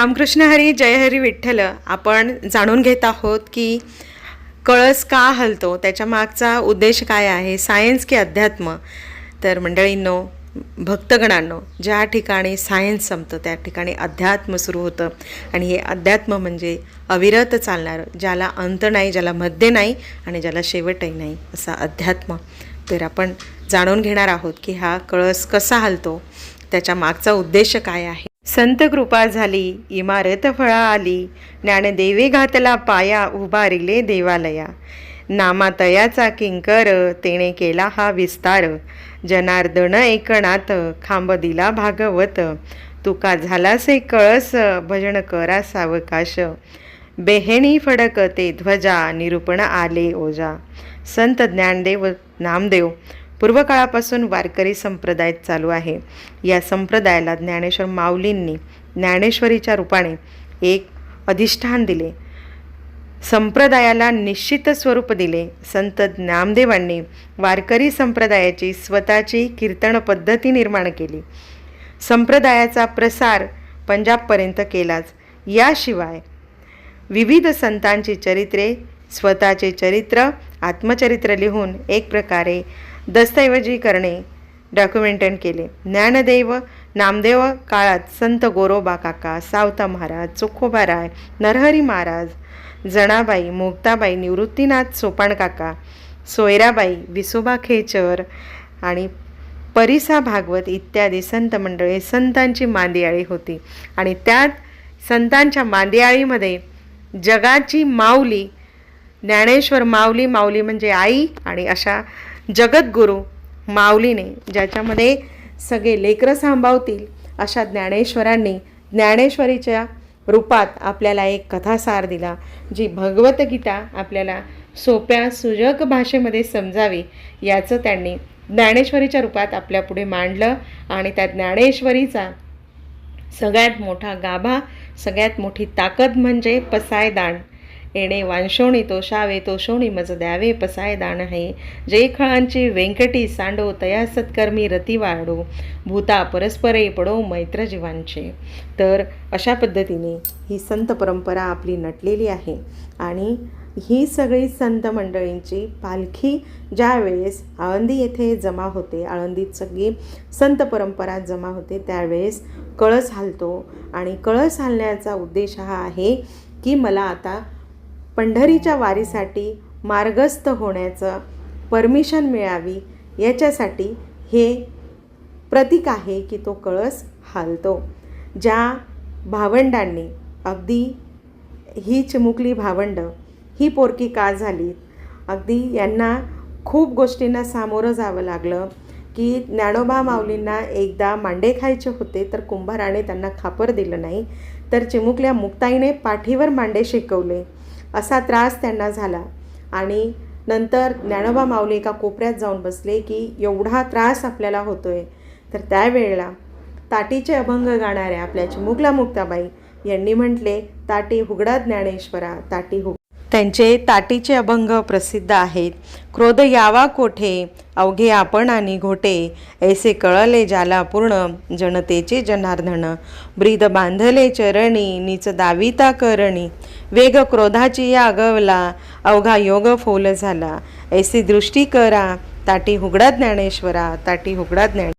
रामकृष्ण हरी जय हरी विठ्ठल आपण जाणून घेत आहोत की कळस का हलतो? त्याच्या मागचा उद्देश काय आहे? सायन्स की अध्यात्म? तर मंडळींनो भक्तगणांनो ज्या ठिकाणी सायन्स संपतं त्या ठिकाणी अध्यात्म सुरू होतं. आणि हे अध्यात्म म्हणजे अविरत चालणारं ज्याला अंत नाही ज्याला मध्य नाही आणि ज्याला शेवटही नाही असा अध्यात्म. तर आपण जाणून घेणार आहोत की हा कळस कसा हलतो? त्याच्या मागचा उद्देश काय आहे? संत कृपा झाली इमारत फळा आली ज्ञानदेवे घातला पाया उभारिले देवालया. नामातयाचा किंकर तेने केला हा विस्तार. जनार्दन एकनाथ खांब दिला भागवत. तुका झालासे कळस भजन करा सावकाश. बेहेणी फडक ते ध्वजा निरूपण आले ओजा. संत ज्ञानदेव नामदेव पूर्वकाळापासून वारकरी संप्रदाय चालू आहे. या संप्रदायाला ज्ञानेश्वर माऊलींनी ज्ञानेश्वरीच्या रूपाने एक अधिष्ठान दिले. संप्रदायाला निश्चित स्वरूप दिले. संत ज्ञानदेवांनी वारकरी संप्रदायाची स्वतःची कीर्तन पद्धती निर्माण केली. संप्रदायाचा प्रसार पंजाबपर्यंत केलाच. याशिवाय विविध संतांची चरित्रे स्वतःचे चरित्र आत्मचरित्र लिहून एक प्रकारे दस्तऐवजी करणे. डॉक्युमेंटन केले. ज्ञानदेव नामदेव काळात संत गोरोबा काका सावता महाराज चोखोबा राय नरहरी महाराज जणाबाई मुक्ताबाई निवृत्तीनाथ सोपाण काका सोयराबाई विसोबा खेचर आणि परिसा भागवत इत्यादी संत मंडळी संतांची मांदियाळी होती. आणि त्यात संतांच्या मांदियाळीमध्ये जगाची माऊली ज्ञानेश्वर माऊली माऊली म्हणजे आई आणि अशा जगद्गुरू माऊलीने ज्याच्यामध्ये सगळे लेकरं सांभावतील अशा ज्ञानेश्वरांनी ज्ञानेश्वरीच्या रूपात आपल्याला एक कथासार दिला जी भगवद्गीता आपल्याला सोप्या सुजक भाषेमध्ये समजावी याचं त्यांनी ज्ञानेश्वरीच्या रूपात आपल्यापुढे मांडलं आणि त्या ज्ञानेश्वरीचा सगळ्यात मोठा गाभा सगळ्यात मोठी ताकद म्हणजे पसायदान येणे वांशोणी तोषावे तोषोणी मज द्यावे पसाय दान आहे. जे खळांची व्यंकटी सांडो तया सत्कर्मी रती वाढो. भूता परस्परे पडो मैत्र जीवांचे. तर अशा पद्धतीने ही संत परंपरा आपली नटलेली आहे. आणि ही सगळी संत मंडळींची पालखी ज्या वेळेस आळंदी येथे जमा होते आळंदीत सगळी संत परंपरा जमा होते त्यावेळेस कळस हालतो. आणि कळस हालण्याचा उद्देश हा आहे की मला आता पंढरीच्या वारीसाठी मार्गस्थ होण्याचं परमिशन मिळावी याच्यासाठी हे प्रतीक आहे की तो कळस हालतो. ज्या भावंडांनी अगदी ही चिमुकली भावंडं ही पोरकी का झाली. अगदी यांना खूप गोष्टींना सामोरं जावं लागलं की ज्ञानोबा माऊलींना एकदा मांडे खायचे होते तर कुंभाराने त्यांना खापर दिलं नाही तर चिमुकल्या मुक्ताईने पाठीवर मांडे शिकवले. असा त्रास त्यांना झाला. आणि नंतर ज्ञानोबा माऊली एका कोपऱ्यात जाऊन बसले की एवढा त्रास आपल्याला होतो आहे तर त्यावेळेला ताटीचे अभंग गाणाऱ्या आपल्या चिमुकला मुक्ताबाई यांनी म्हटले ताटी हुगडा ज्ञानेश्वरा ताटी हुग त्यांचे ताटीचे अभंग प्रसिद्ध आहेत. क्रोध यावा कोठे? अवघे आपण आणि घोटे. ऐसे कळले ज्याला पूर्ण जनतेचे जनार्दन. ब्रीद बांधले चरणी नीच दाविता करणी. वेग क्रोधाची या अगवला अवघा योग फोल झाला. ऐसी दृष्टी करा ताटी हुगडा ज्ञानेश्वरा ताटी हुगडा ज्ञान.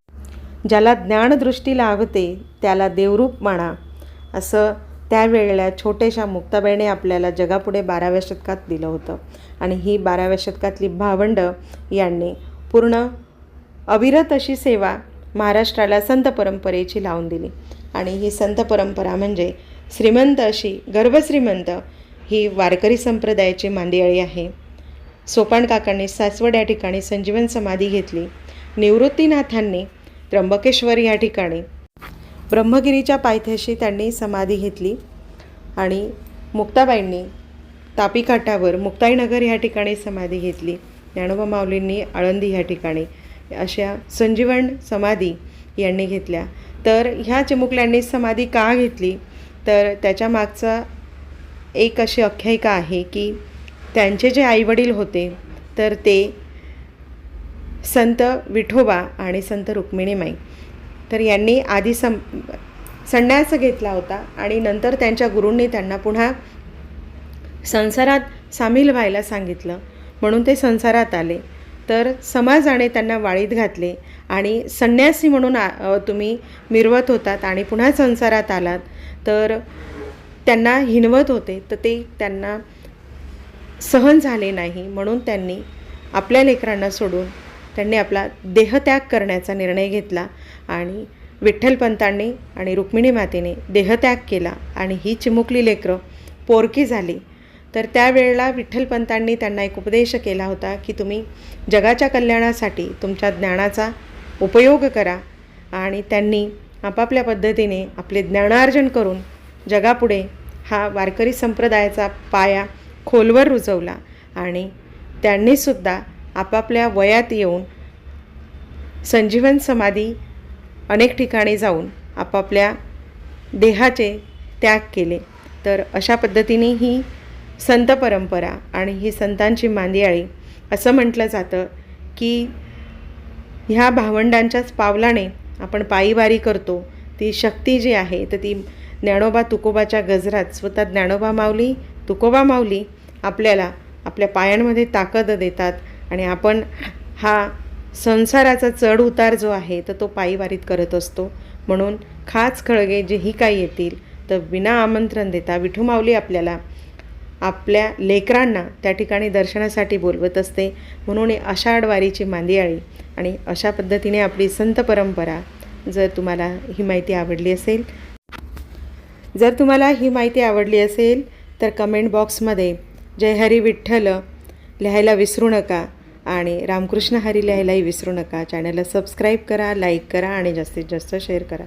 ज्याला ज्ञानदृष्टी लाभते त्याला देवरूप म्हणा असं त्यावेळेला छोट्याशा मुक्ताबाईने आपल्याला जगापुढे बाराव्या शतकात दिलं होतं. आणि ही बाराव्या शतकातली भावंड यांनी पूर्ण अविरत अशी सेवा महाराष्ट्राला संत परंपरेची लावून दिली. आणि ही संत परंपरा म्हणजे श्रीमंत अशी गर्भश्रीमंत ही वारकरी संप्रदायाची मांदियाळी आहे. सोपान काकांनी सासवड या ठिकाणी संजीवन समाधी घेतली. निवृत्तीनाथांनी त्र्यंबकेश्वर या ठिकाणी ब्रह्मगिरीच्या पायथ्याशी त्यांनी समाधी घेतली आणि मुक्ताबाईंनी तापीकाठावर मुक्ताईनगर ह्या ठिकाणी समाधी घेतली. ज्ञानोबा माऊलींनी आळंदी ह्या ठिकाणी अशा संजीवन समाधी यांनी घेतल्या. तर ह्या चिमुकल्यांनी समाधी का घेतली? तर त्याच्या मागचा एक अशी आख्यायिका आहे की त्यांचे जे आईवडील होते तर ते संत विठोबा आणि संत रुक्मिणीमाई. तर यांनी आधी सं संन्यास घेतला होता आणि नंतर त्यांच्या गुरूंनी त्यांना पुन्हा संसारात सामील व्हायला सांगितलं. म्हणून ते संसारात आले. तर समाजाने त्यांना वाळीत घातले आणि संन्यासी म्हणून आ- तुम्ही मिरवत होतात आणि पुन्हा संसारात आलात. तर त्यांना हिनवत होते. तर ते त्यांना सहन झाले नाही. म्हणून त्यांनी आपल्या लेकरांना सोडून त्यांनी आपला देहत्याग करण्याचा निर्णय घेतला आणि विठ्ठलपंतांनी आणि रुक्मिणी मातेने देहत्याग केला आणि ही चिमुकली लेकरं पोरकी झाली. तर त्यावेळेला विठ्ठलपंतांनी त्यांना एक उपदेश केला होता की तुम्ही जगाच्या कल्याणासाठी तुमच्या ज्ञानाचा उपयोग करा आणि त्यांनी आपापल्या पद्धतीने आपले ज्ञानार्जन करून जगापुढे हा वारकरी संप्रदायाचा पाया खोलवर रुजवला आणि त्यांनीसुद्धा आपापल्या वयात येऊन संजीवन समाधी अनेक ठिकाणी जाऊन आपापल्या देहाचे त्याग केले. तर अशा पद्धतीने ही संत परंपरा आणि ही संतांची मांदियाळी असं म्हटलं जातं की ह्या भावंडांच्याच पावलाने आपण पायीवारी करतो. ती शक्ती जी आहे तर ती ज्ञानोबा तुकोबाच्या गजरात स्वतः ज्ञानोबा माऊली तुकोबा माऊली आपल्याला आपल्या पायांमध्ये ताकद देतात. आणि आपण हा संसाराचा चढ उतार जो आहे तर तो पायीवारीत करत असतो. म्हणून खास खळगे जेही काही येतील तर विना आमंत्रण देता विठू माऊली आपल्याला आपल्या लेकरांना त्या ठिकाणी दर्शनासाठी बोलवत असते. म्हणून आषाढवारीची मांदियाळी आणि अशा पद्धतीने आपली संत परंपरा जर तुम्हाला ही माहिती आवडली असेल जर तुम्हाला ही माहिती आवडली असेल तर कमेंट बॉक्समध्ये जय हरी विठ्ठल लिहायला विसरू नका. आणि रामकृष्ण हरी लिहायलाही विसरू नका. चॅनलला सबस्क्राईब करा लाईक करा आणि जास्तीत जास्त शेअर करा.